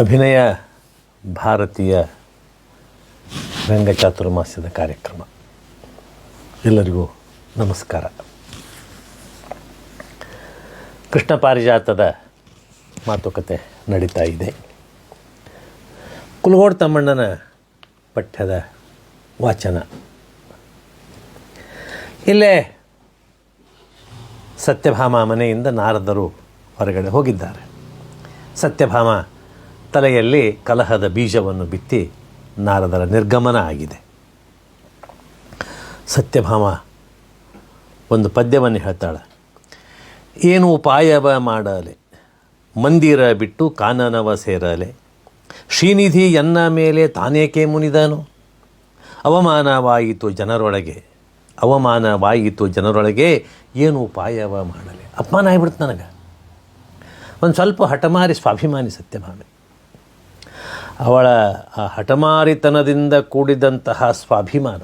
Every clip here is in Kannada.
ಅಭಿನಯ ಭಾರತೀಯ ವ್ಯಂಗ ಚಾತುರ್ಮಾಸ್ಯದ ಕಾರ್ಯಕ್ರಮ. ಎಲ್ಲರಿಗೂ ನಮಸ್ಕಾರ. ಕೃಷ್ಣ ಪಾರಿಜಾತದ ಮಾತುಕತೆ ನಡೀತಾ ಇದೆ. ಕುಲಗೋಡ್ ತಮ್ಮಣ್ಣನ ಪಠ್ಯದ ವಾಚನ. ಇಲ್ಲೇ ಸತ್ಯಭಾಮ ಮನೆಯಿಂದ ನಾರದರು ಹೊರಗಡೆ ಹೋಗಿದ್ದಾರೆ. ಸತ್ಯಭಾಮ ತಲೆಯಲ್ಲಿ ಕಲಹದ ಬೀಜವನ್ನು ಬಿತ್ತಿ ನಾರದರ ನಿರ್ಗಮನ ಆಗಿದೆ. ಸತ್ಯಭಾಮ ಒಂದು ಪದ್ಯವನ್ನು ಹೇಳ್ತಾಳೆ. ಏನು ಉಪಾಯವ ಮಾಡಲೆ? ಮಂದಿರ ಬಿಟ್ಟು ಕಾನನವ ಸೇರಲೆ? ಶ್ರೀನಿಧಿ ಎನ್ನ ಮೇಲೆ ತಾನೇಕೆ ಮುನಿದನು? ಅವಮಾನವಾಯಿತು ಜನರೊಳಗೆ. ಅವಮಾನವಾಯಿತು ಜನರೊಳಗೆ ಏನು ಉಪಾಯವ ಮಾಡಲಿ? ಅಪಮಾನ ಆಗಿಬಿಡ್ತು ನನಗೆ. ಒಂದು ಸ್ವಲ್ಪ ಹಠಮಾರಿ ಸ್ವಾಭಿಮಾನಿ ಸತ್ಯಭಾಮೆ. ಅವಳ ಆ ಹಠಮಾರಿತನದಿಂದ ಕೂಡಿದಂತಹ ಸ್ವಾಭಿಮಾನ.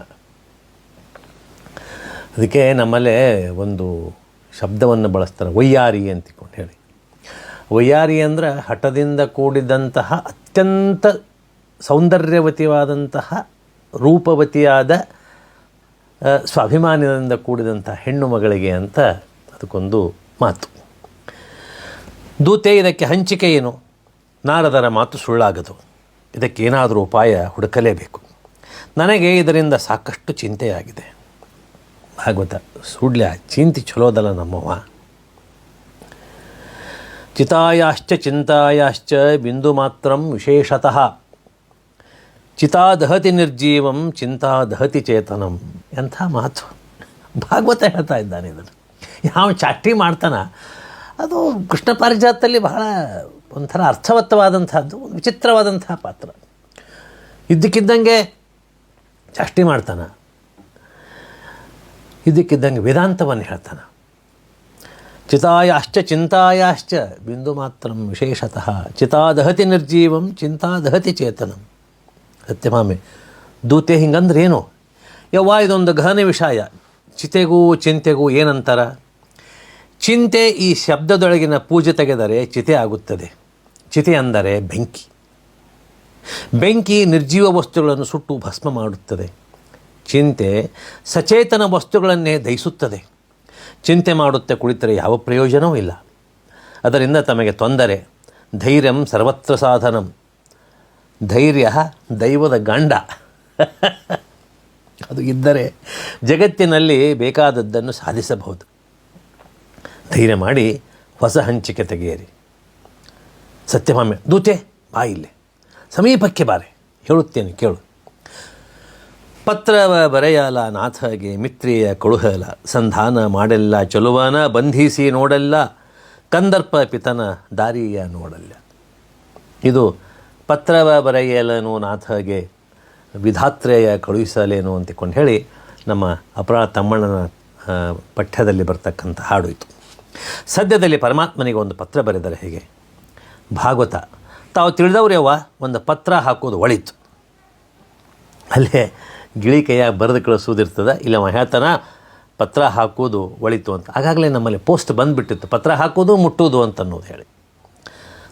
ಅದಕ್ಕೆ ನಮ್ಮಲ್ಲೇ ಒಂದು ಶಬ್ದವನ್ನು ಬಳಸ್ತಾರೆ ವೈಯಾರಿ ಅಂತಿಕೊಂಡು ಹೇಳಿ. ವೈಯಾರಿ ಅಂದ್ರೆ ಹಠದಿಂದ ಕೂಡಿದಂತಹ ಅತ್ಯಂತ ಸೌಂದರ್ಯವತಿಯಾದಂತಹ ರೂಪವತಿಯಾದ ಸ್ವಾಭಿಮಾನದಿಂದ ಕೂಡಿದಂತಹ ಹೆಣ್ಣು ಮಗಳಿಗೆ ಅಂತ ಅದಕ್ಕೊಂದು ಮಾತು. ದೂತೆ, ಇದಕ್ಕೆ ಹಂಚಿಕೆ ಏನು? ನಾರದರ ಮಾತು ಸುಳ್ಳಾಗದು. ಇದಕ್ಕೆ ಏನಾದರೂ ಉಪಾಯ ಹುಡುಕಲೇಬೇಕು. ನನಗೆ ಇದರಿಂದ ಸಾಕಷ್ಟು ಚಿಂತೆಯಾಗಿದೆ. ಭಾಗವತ ಸುಳ್ಯ, ಚಿಂತೆ ಚಲೋದಲ್ಲ ನಮ್ಮವ್ವ. ಚಿತಾಯಾಶ್ಚ ಚಿಂತಾಯಾಶ್ಚ ಬಿಂದು ಮಾತ್ರಂ ವಿಶೇಷತಃ. ಚಿತಾ ದಹತಿ ನಿರ್ಜೀವಂ, ಚಿಂತಾ ದಹತಿ ಚೇತನಂ. ಎಂಥ ಮಾತು ಭಾಗವತ ಹೇಳ್ತಾ ಇದ್ದಾನೆ ಇದನ್ನು. ಯಾವ ಚಾಟಿ ಮಾಡ್ತಾನ. ಅದು ಕೃಷ್ಣ ಪಾರಿಜಾತದಲ್ಲಿ ಬಹಳ ಒಂಥರ ಅರ್ಥವತ್ತವಾದಂಥದ್ದು, ಒಂದು ವಿಚಿತ್ರವಾದಂತಹ ಪಾತ್ರ. ಇದ್ದಕ್ಕಿದ್ದಂಗೆ ಚಾಷ್ಟಿ ಮಾಡ್ತಾನೆ. ಇದ್ದಕ್ಕಿದ್ದಂಗೆ ವೇದಾಂತವನ್ನು ಹೇಳ್ತಾನೆ. ಚಿತಾಯಾಶ್ಚ ಚಿಂತಾಯಾಶ್ಚ ಬಿಂದು ಮಾತ್ರ ವಿಶೇಷತಃ. ಚಿತಾ ದಹತಿ ನಿರ್ಜೀವಂ, ಚಿಂತಾ ದಹತಿ ಚೇತನಂ. ಸತ್ಯಮಾಮಿ ದೂತೆ ಹಿಂಗಂದ್ರೆ ಏನು ಯವ್ವ ಇದೊಂದು ಗಹನ ವಿಷಯ. ಚಿತೆಗೂ ಚಿಂತೆಗೂ ಏನಂತಾರ? ಚಿಂತೆ ಈ ಶಬ್ದದೊಳಗಿನ ಪೂಜೆ ತೆಗೆದರೆ ಚಿತೆ ಆಗುತ್ತದೆ. ಚಿತೆ ಅಂದರೆ ಬೆಂಕಿ. ಬೆಂಕಿ ನಿರ್ಜೀವ ವಸ್ತುಗಳನ್ನು ಸುಟ್ಟು ಭಸ್ಮ ಮಾಡುತ್ತದೆ. ಚಿಂತೆ ಸಚೇತನ ವಸ್ತುಗಳನ್ನೇ ದಹಿಸುತ್ತದೆ. ಚಿಂತೆ ಮಾಡುತ್ತೆ ಕುಳಿತರೆ ಯಾವ ಪ್ರಯೋಜನವೂ ಇಲ್ಲ. ಅದರಿಂದ ತಮಗೆ ತೊಂದರೆ. ಧೈರ್ಯಂ ಸರ್ವತ್ರ ಸಾಧನಂ. ಧೈರ್ಯ ದೈವದ ಗಂಡ. ಅದು ಇದ್ದರೆ ಜಗತ್ತಿನಲ್ಲಿ ಬೇಕಾದದ್ದನ್ನು ಸಾಧಿಸಬಹುದು. ಧೈರ್ಯ ಮಾಡಿ ಹೊಸ ಹಂಚಿಕೆ ತೆಗೆಯಿರಿ. ಸತ್ಯಭಾಮ್ಯ ದೂತೆ, ಬಾ ಇಲ್ಲಿ. ಸಮೀಪಕ್ಕೆ ಬಾರೆ, ಹೇಳುತ್ತೇನೆ, ಕೇಳು. ಪತ್ರವ ಬರೆಯಲ ನಾಥಗೆ, ಮಿತ್ರಿಯ ಕೊಳುಹಲ. ಸಂಧಾನ ಮಾಡೆಲ್ಲ, ಚಲುವನ ಬಂಧಿಸಿ ನೋಡಲ್ಲ. ಕಂದರ್ಪ ಪಿತನ ದಾರಿಯ ನೋಡಲ್ಲ. ಇದು ಪತ್ರವ ಬರೆಯಲನು ನಾಥಗೆ, ವಿಧಾತ್ರೇಯ ಕಳುಹಿಸಲೇನು ಅಂತಿಕೊಂಡು ಹೇಳಿ ನಮ್ಮ ಅಪರಾಧ ತಮ್ಮಣ್ಣನ ಪಠ್ಯದಲ್ಲಿ ಬರ್ತಕ್ಕಂಥ ಹಾಡು ಇದು. ಸದ್ಯದಲ್ಲಿ ಪರಮಾತ್ಮನಿಗೆ ಒಂದು ಪತ್ರ ಬರೆದರೆ ಹೇಗೆ? ಭಾಗವತ. ತಾವು ತಿಳಿದವ್ರ್ಯವ್ವ ಒಂದು ಪತ್ರ ಹಾಕೋದು ಒಳಿತು. ಅಲ್ಲೇ ಗಿಳಿ ಕೈಯಾಗಿ ಬರೆದು ಕಳಿಸೋದಿರ್ತದೆ ಇಲ್ಲ ಅವ ಹೇಳ್ತಾನ, ಪತ್ರ ಹಾಕೋದು ಒಳಿತು ಅಂತ. ಆಗಾಗಲೇ ನಮ್ಮಲ್ಲಿ ಪೋಸ್ಟ್ ಬಂದುಬಿಟ್ಟಿತ್ತು, ಪತ್ರ ಹಾಕೋದು ಮುಟ್ಟೋದು ಅಂತ ಅನ್ನೋದು ಹೇಳಿ.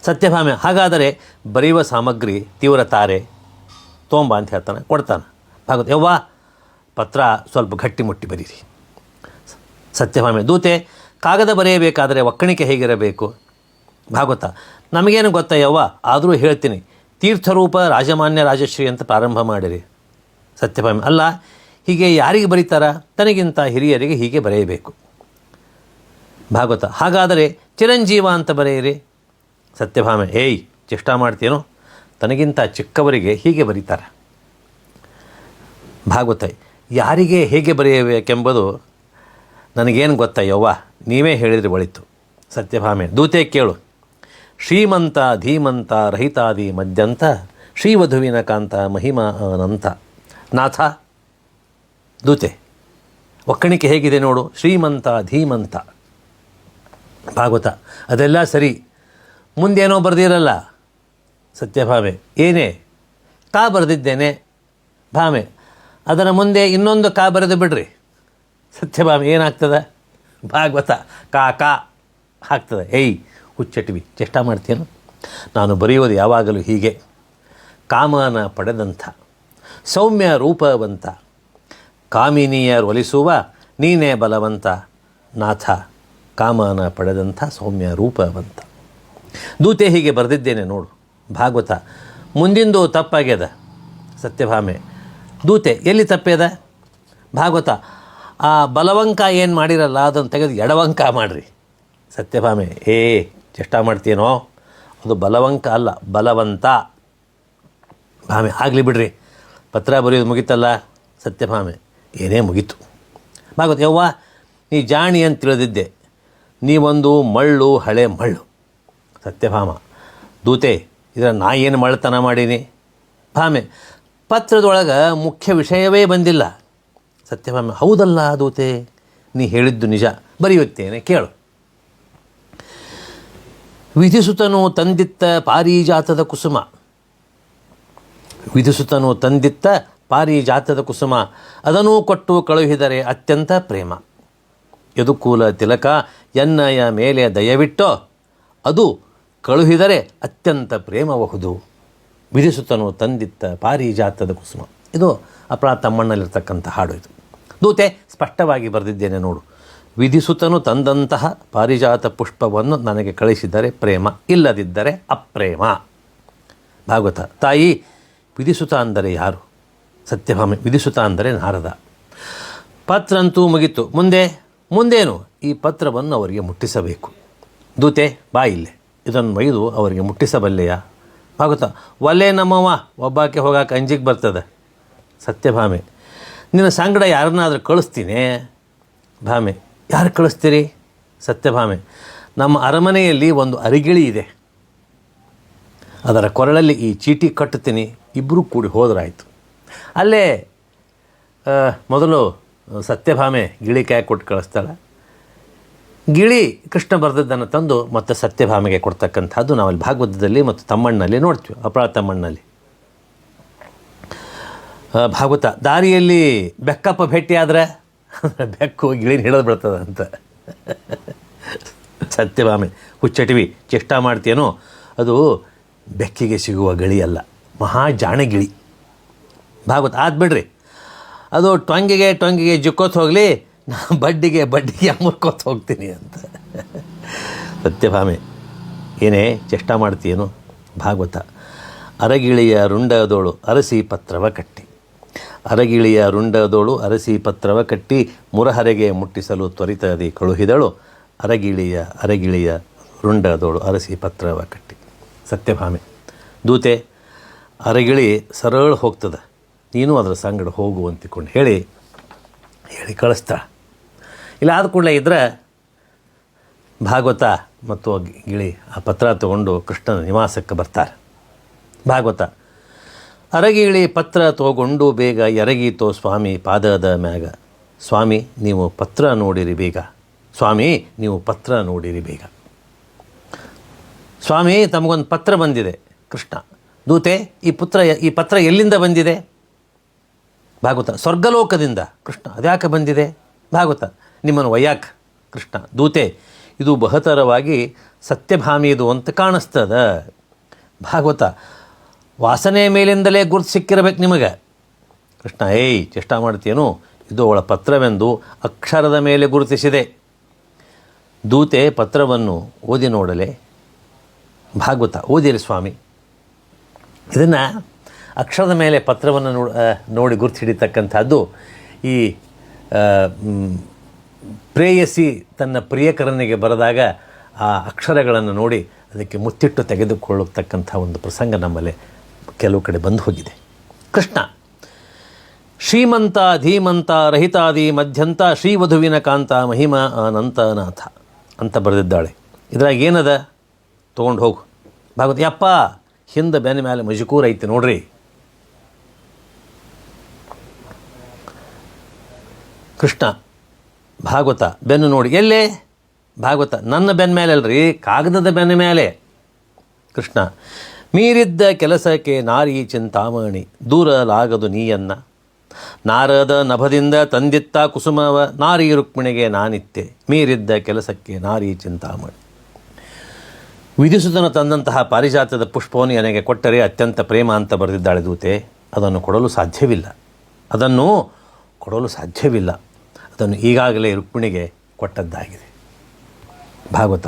ಸತ್ಯಭಾಮೆ, ಹಾಗಾದರೆ ಬರೆಯುವ ಸಾಮಗ್ರಿ ತೀವ್ರ ತಾರೆ, ತೋಂಬ ಅಂತ ಹೇಳ್ತಾನೆ, ಕೊಡ್ತಾನೆ. ಭಾಗವತ, ಯವ್ವ, ಪತ್ರ ಸ್ವಲ್ಪ ಗಟ್ಟಿ ಮುಟ್ಟಿ ಬರೀರಿ. ಸತ್ಯಭಾಮೆ, ದೂತೆ ಕಾಗದ ಬರೆಯಬೇಕಾದರೆ ಒಕ್ಕಣಿಕೆ ಹೇಗಿರಬೇಕು? ಭಾಗವತ. ನಮಗೇನು ಗೊತ್ತಯ್ಯವ್ವ ಆದರೂ ಹೇಳ್ತೀನಿ. ತೀರ್ಥರೂಪ ರಾಜಮಾನ್ಯ ರಾಜಶ್ರೀ ಅಂತ ಪ್ರಾರಂಭ ಮಾಡಿರಿ. ಸತ್ಯಭಾಮಿ. ಅಲ್ಲ, ಹೀಗೆ ಯಾರಿಗೆ ಬರೀತಾರ? ತನಗಿಂತ ಹಿರಿಯರಿಗೆ ಹೀಗೆ ಬರೆಯಬೇಕು. ಭಾಗವತ. ಹಾಗಾದರೆ ಚಿರಂಜೀವ ಅಂತ ಬರೆಯಿರಿ. ಸತ್ಯಭಾಮೆ. ಏಯ್, ಚೇಷ್ಟ ಮಾಡ್ತೀನೋ ತನಗಿಂತ ಚಿಕ್ಕವರಿಗೆ ಹೀಗೆ ಬರೀತಾರೆ. ಭಾಗವತ. ಯಾರಿಗೆ ಹೇಗೆ ಬರೆಯಬೇಕೆಂಬುದು ನನಗೇನು ಗೊತ್ತಾಯ್ಯವ್ವ ನೀವೇ ಹೇಳಿದ್ರೆ ಒಳಿತು. ಸತ್ಯಭಾಮೆ, ದೂತೆ ಕೇಳು. ಶ್ರೀಮಂತ, ಧೀಮಂತ, ರಹಿತಾದಿ ಮಧ್ಯಂತ ಶ್ರೀವಧುವಿನ ಕಾಂತ, ಮಹಿಮಾ ಅನಂತ. ನಾಥ, ದೂತೆ, ಒಕ್ಕಣಿಕೆ ಹೇಗಿದೆ ನೋಡು. ಶ್ರೀಮಂತ, ಧೀಮಂತ. ಭಾಗವತ, ಅದೆಲ್ಲ ಸರಿ. ಮುಂದೇನೋ ಬರೆದಿರಲ್ಲ. ಸತ್ಯಭಾಮೆ, ಏನೇ? ಕಾ ಬರೆದಿದ್ದೇನೆ. ಭಾಮೆ, ಅದರ ಮುಂದೆ ಇನ್ನೊಂದು ಕಾ ಬರೆದು ಬಿಡ್ರಿ. ಸತ್ಯಭಾಮೆ ಏನಾಗ್ತದೆ? ಭಾಗವತ, ಕಾ ಕಾ ಆಗ್ತದೆ. ಏಯ್ ಹುಚ್ಚಟ್ವಿ ಚೇಷ್ಟ ಮಾಡ್ತೀಯನು? ನಾನು ಬರೆಯೋದು ಯಾವಾಗಲೂ ಹೀಗೆ. ಕಾಮನ ಪಡೆದಂಥ, ಸೌಮ್ಯ ರೂಪವಂತ ಕಾಮಿನಿಯರ್ ಒಲಿಸುವ, ನೀನೇ ಬಲವಂತ, ನಾಥ, ಕಾಮನ ಪಡೆದಂಥ, ಸೌಮ್ಯ ರೂಪವಂತ. ದೂತೆ ಹೀಗೆ ಬರೆದಿದ್ದೇನೆ ನೋಡು. ಭಾಗವತ, ಮುಂದಿಂದು ತಪ್ಪಾಗ್ಯದ. ಸತ್ಯಭಾಮೆ ದೂತೆ, ಎಲ್ಲಿ ತಪ್ಪೇದ ಭಾಗವತ ಆ ಬಲವಂಕ ಏನು ಮಾಡಿರಲ್ಲ, ಅದನ್ನು ತೆಗೆದು ಎಡವಂಕ ಮಾಡಿರಿ. ಸತ್ಯಭಾಮೆ ಏ ಚೇಷ್ಟ ಮಾಡ್ತೀನೋ ಅದು ಬಲವಂಕ ಅಲ್ಲ, ಬಲವಂತ. ಭಾಮೆ, ಆಗಲಿ ಬಿಡ್ರಿ. ಪತ್ರ ಬರೆಯೋದು ಮುಗೀತಲ್ಲ, ಸತ್ಯಭಾಮೆ, ಏನೇ ಮುಗೀತು. ಭಾಗವತ್, ಯವ್ವ, ನೀ ಜಾಣಿ ಅಂತ ತಿಳಿದಿದ್ದೆ. ನೀವೊಂದು ಮಳ್ಳು, ಹಳೆ ಮಳ್ಳು. ಸತ್ಯಭಾಮ, ದೂತೆ, ಇದರ ನಾ ಏನು ಮಳ್ತನ ಮಾಡೀನಿ? ಭಾಮೆ, ಪತ್ರದೊಳಗೆ ಮುಖ್ಯ ವಿಷಯವೇ ಬಂದಿಲ್ಲ. ಸತ್ಯಭಾಮೆ, ಹೌದಲ್ಲ ದೂತೆ? ನೀ ಹೇಳಿದ್ದು ನಿಜ, ಬರೆಯುತ್ತೇನೆ, ಕೇಳು. ವಿಧಿಸುತನು ತಂದಿತ್ತ ಪಾರಿಜಾತದ ಕುಸುಮ. ವಿಧಿಸುತನು ತಂದಿತ್ತ ಪಾರಿಜಾತದ ಕುಸುಮ. ಅದನ್ನು ಕೊಟ್ಟು ಕಳುಹಿದರೆ ಅತ್ಯಂತ ಪ್ರೇಮ. ಯದುಕೂಲ ತಿಲಕ ಎನ್ನಯ ಮೇಲೆ ದಯವಿಟ್ಟೋ, ಅದು ಕಳುಹಿದರೆ ಅತ್ಯಂತ ಪ್ರೇಮಬಹುದು ವಿಧಿಸುತನು ತಂದಿತ್ತ ಪಾರಿಜಾತದ ಕುಸುಮ. ಇದು ಅಪರಾ ತಮ್ಮಣ್ಣಲ್ಲಿರ್ತಕ್ಕಂಥ ಹಾಡು ಇದು. ದೂತೆ, ಸ್ಪಷ್ಟವಾಗಿ ಬರೆದಿದ್ದೇನೆ ನೋಡು. ವಿಧಿಸುತ್ತನು ತಂದಂತಹ ಪಾರಿಜಾತ ಪುಷ್ಪವನ್ನು ನನಗೆ ಕಳಿಸಿದರೆ ಪ್ರೇಮ, ಇಲ್ಲದಿದ್ದರೆ ಅಪ್ರೇಮ. ಭಾಗವತ. ತಾಯಿ ವಿಧಿಸುತ ಅಂದರೆ ಯಾರು? ಸತ್ಯಭಾಮಿ ವಿಧಿಸುತ ಅಂದರೆ ನಾರದ. ಪತ್ರ ಅಂತೂ ಮುಗಿತು. ಮುಂದೆ, ಮುಂದೇನು? ಈ ಪತ್ರವನ್ನು ಅವರಿಗೆ ಮುಟ್ಟಿಸಬೇಕು. ದೂತೆ, ಬಾ ಇಲ್ಲೇ. ಇದನ್ನು ಒಯ್ದು ಅವರಿಗೆ ಮುಟ್ಟಿಸಬಲ್ಲೆಯಾ? ಭಾಗವತ. ಒಲೆ ನಮ್ಮವ್ವ ಒಬ್ಬಾಕೆ ಹೋಗಾಕ ಅಂಜಿಗೆ ಬರ್ತದೆ. ಸತ್ಯಭಾಮೆ. ನಿನ್ನ ಸಂಗಡ ಯಾರನ್ನಾದರೂ ಕಳಿಸ್ತೀನಿ. ಭಾಮೆ, ಯಾರು ಕಳಿಸ್ತೀರಿ? ಸತ್ಯಭಾಮೆ, ನಮ್ಮ ಅರಮನೆಯಲ್ಲಿ ಒಂದು ಅರಿಗಿಳಿ ಇದೆ. ಅದರ ಕೊರಳಲ್ಲಿ ಈ ಚೀಟಿ ಕಟ್ಟುತ್ತೀನಿ. ಇಬ್ಬರೂ ಕೂಡಿ ಹೋದ್ರಾಯಿತು. ಅಲ್ಲೇ ಮೊದಲು ಸತ್ಯಭಾಮೆ ಗಿಳಿ ಕೈ ಕೊಟ್ಟು ಕಳಿಸ್ತಾಳೆ. ಗಿಳಿ ಕೃಷ್ಣ ಬರೆದದ್ದನ್ನು ತಂದು ಮತ್ತೆ ಸತ್ಯಭಾಮೆಗೆ ಕೊಡ್ತಕ್ಕಂಥದ್ದು ನಾವಲ್ಲಿ ಭಾಗವತದಲ್ಲಿ ಮತ್ತು ತಮ್ಮಣ್ಣಲ್ಲಿ ನೋಡ್ತೀವಿ, ಅಪರಾಧ ತಮ್ಮಣ್ಣಲ್ಲಿ. ಭಾಗವತ. ದಾರಿಯಲ್ಲಿ ಬೆಕ್ಕಪ್ಪ ಭೇಟಿಯಾದ್ರೆ ಬೆಕ್ಕು ಗಿಳಿನ ಹಿಡಿದು ಬಿಡ್ತದೆ ಅಂತ. ಸತ್ಯಭಾಮೆ, ಹುಚ್ಚಟಿವಿ, ಚೇಷ್ಟ ಮಾಡ್ತೇನೋ ಅದು ಬೆಕ್ಕಿಗೆ ಸಿಗುವ ಗಿಳಿ ಅಲ್ಲ, ಮಹಾ ಜಾಣಗಿಳಿ ಭಾಗವತ ಆದ್ಬಿಡ್ರಿ ಅದು ಟೊಂಗಿಗೆ ಟೊಂಗಿಗೆ ಜುಕ್ಕೋತ್ ಹೋಗಲಿ, ನಾ ಬಡ್ಡಿಗೆ ಬಡ್ಡಿಗೆ ಮುರ್ಕೋತ್ ಹೋಗ್ತೀನಿ ಅಂತ. ಸತ್ಯಭಾಮೆ, ಏನೇ ಚೇಷ್ಟ ಮಾಡ್ತೀಯೇನು? ಭಾಗವತ, ಅರಗಿಳಿಯ ರುಂಡದೋಳು ಅರಸಿ ಪತ್ರವ ಕಟ್ಟಿ. ಅರಗಿಳಿಯ ರುಂಡದೋಳು ಅರಸಿ ಪತ್ರವ ಕಟ್ಟಿ ಮುರಹರೆಗೆ ಮುಟ್ಟಿಸಲು ತ್ವರಿತದಿ ಕಳುಹಿದಳು. ಅರಗಿಳಿಯ ಅರಗಿಳಿಯ ರುಂಡದೋಳು ಅರಸಿ ಪತ್ರವ ಕಟ್ಟಿ. ಸತ್ಯಭಾಮೆ, ದೂತೆ ಅರಗಿಳಿ ಸರಳ ಹೋಗ್ತದೆ. ನೀನು ಅದರ ಸಂಗಡ ಹೋಗು ಅಂತಿಕೊಂಡು ಹೇಳಿ ಹೇಳಿ ಕಳಿಸ್ತಾ. ಇಲ್ಲ, ಆದ ಕೂಡಲೇ ಇದ್ದರೆ ಭಾಗವತ ಮತ್ತು ಗಿಳಿ ಆ ಪತ್ರ ತಗೊಂಡು ಕೃಷ್ಣನ ನಿವಾಸಕ್ಕೆ ಬರ್ತಾರೆ. ಭಾಗವತ. ಅರಗಿಳಿ ಪತ್ರ ತೋಗೊಂಡು ಬೇಗ ಎರಗೀತೋ ಸ್ವಾಮಿ ಪಾದದ ಮ್ಯಾಗ. ಸ್ವಾಮಿ, ನೀವು ಪತ್ರ ನೋಡಿರಿ ಬೇಗ. ಸ್ವಾಮಿ, ನೀವು ಪತ್ರ ನೋಡಿರಿ ಬೇಗ. ಸ್ವಾಮಿ, ತಮಗೊಂದು ಪತ್ರ ಬಂದಿದೆ. ಕೃಷ್ಣ, ದೂತೆ, ಈ ಪುತ್ರ ಈ ಪತ್ರ ಎಲ್ಲಿಂದ ಬಂದಿದೆ? ಭಾಗವತ, ಸ್ವರ್ಗಲೋಕದಿಂದ. ಕೃಷ್ಣ, ಅದ್ಯಾಕೆ ಬಂದಿದೆ? ಭಾಗವತ, ನಿಮ್ಮನ್ನು ವಯ್ಯಾಕ್. ಕೃಷ್ಣ, ದೂತೆ, ಇದು ಬಹತರವಾಗಿ ಸತ್ಯಭಾಮಿದು ಅಂತ ಕಾಣಿಸ್ತದ. ಭಾಗವತ ವಾಸನೆ ಮೇಲಿಂದಲೇ ಗುರುತು ಸಿಕ್ಕಿರಬೇಕು ನಿಮಗೆ. ಕೃಷ್ಣ, ಏಯ್, ಚೇಷ್ಟ ಮಾಡ್ತೀಯೇನು? ಇದು ಅವಳ ಪತ್ರವೆಂದು ಅಕ್ಷರದ ಮೇಲೆ ಗುರುತಿಸಿದೆ. ದೂತೆ ಪತ್ರವನ್ನು ಓದಿ ನೋಡಲೆ. ಭಾಗವತ ಓದಿರಿ ಸ್ವಾಮಿ. ಇದನ್ನು ಅಕ್ಷರದ ಮೇಲೆ ಪತ್ರವನ್ನು ನೋಡ ನೋಡಿ ಗುರುತು ಹಿಡಿತಕ್ಕಂಥದ್ದು ಈ ಪ್ರೇಯಸಿ ತನ್ನ ಪ್ರಿಯಕರನಿಗೆ ಬರೆದಾಗ ಆ ಅಕ್ಷರಗಳನ್ನು ನೋಡಿ ಅದಕ್ಕೆ ಮುತ್ತಿಟ್ಟು ತೆಗೆದುಕೊಳ್ಳತಕ್ಕಂಥ ಒಂದು ಪ್ರಸಂಗ ನಮ್ಮಲ್ಲಿ ಕೆಲವು ಕಡೆ ಬಂದು ಹೋಗಿದೆ. ಕೃಷ್ಣ, ಶ್ರೀಮಂತ, ಧೀಮಂತ, ರಹಿತಾದಿ, ಮಧ್ಯಂತ, ಶ್ರೀವಧುವಿನ ಕಾಂತ, ಮಹಿಮ ಅನಂತನಾಥ ಅಂತ ಬರೆದಿದ್ದಾಳೆ. ಇದ್ರಾಗ ಏನದ? ತೊಗೊಂಡು ಹೋಗು. ಭಾಗವತ, ಯಪ್ಪ, ಹಿಂದೆ ಬೆನ್ನ ಮೇಲೆ ಮಜಕೂರ್ ಐತಿ ನೋಡ್ರಿ. ಕೃಷ್ಣ, ಭಾಗವತ, ಬೆನ್ನು ನೋಡಿ. ಎಲ್ಲೇ? ಭಾಗವತ, ನನ್ನ ಬೆನ್ನ ಮೇಲೆ ಅಲ್ರಿ ಕಾಗದದ ಬೆನ್ನ ಮೇಲೆ ಕೃಷ್ಣ ಮೀರಿದ್ದ ಕೆಲಸಕ್ಕೆ ನಾರಿ ಚಿಂತಾಮಣಿ ದೂರಲಾಗದು ನೀಯನ್ನ. ನಾರದ ನಭದಿಂದ ತಂದಿತ್ತ ಕುಸುಮವ, ನಾರಿ ರುಕ್ಮಿಣಿಗೆ ನಾನಿತ್ತೆ, ಮೀರಿದ್ದ ಕೆಲಸಕ್ಕೆ ನಾರಿ ಚಿಂತಾಮಣಿ. ವಿಧಿಸುತನ ತಂದಂತಹ ಪಾರಿಜಾತದ ಪುಷ್ಪವನ್ನು ನನಗೆ ಕೊಟ್ಟರೆ ಅತ್ಯಂತ ಪ್ರೇಮ ಅಂತ ಬರೆದಿದ್ದಾಳೆ ದೂತೆ. ಅದನ್ನು ಕೊಡಲು ಸಾಧ್ಯವಿಲ್ಲ. ಅದನ್ನು ಕೊಡಲು ಸಾಧ್ಯವಿಲ್ಲ. ಅದನ್ನು ಈಗಾಗಲೇ ರುಕ್ಮಿಣಿಗೆ ಕೊಟ್ಟದ್ದಾಗಿದೆ. ಭಾಗವತ.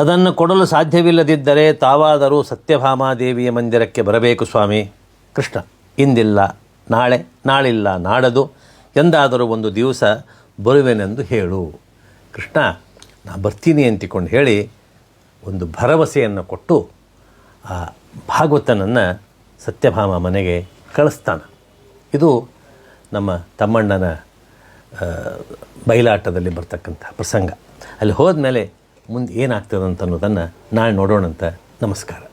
ಅದನ್ನು ಕೊಡಲು ಸಾಧ್ಯವಿಲ್ಲದಿದ್ದರೆ ತಾವಾದರೂ ಸತ್ಯಭಾಮಾದೇವಿಯ ಮಂದಿರಕ್ಕೆ ಬರಬೇಕು ಸ್ವಾಮಿ. ಕೃಷ್ಣ. ಇಂದಿಲ್ಲ ನಾಳೆ ನಾಳಿಲ್ಲ ನಾಡದು ಎಂದಾದರೂ ಒಂದು ದಿವಸ ಬರುವೆನೆಂದು ಹೇಳು. ಕೃಷ್ಣ ನಾ ಬರ್ತೀನಿ ಅಂತಿಕೊಂಡು ಹೇಳಿ ಒಂದು ಭರವಸೆಯನ್ನು ಕೊಟ್ಟು ಆ ಭಾಗವತನನ್ನು ಸತ್ಯಭಾಮ ಮನೆಗೆ ಕಳಿಸ್ತಾನೆ. ಇದು ನಮ್ಮ ತಮ್ಮಣ್ಣನ ಬಯಲಾಟದಲ್ಲಿ ಬರ್ತಕ್ಕಂಥ ಪ್ರಸಂಗ. ಅಲ್ಲಿ ಹೋದ್ಮೇಲೆ ಮುಂದೆ ಏನಾಗ್ತದೆ ಅಂತ ಅನ್ನೋದನ್ನು ನಾಳೆ ನೋಡೋಣಂತ ನಮಸ್ಕಾರ.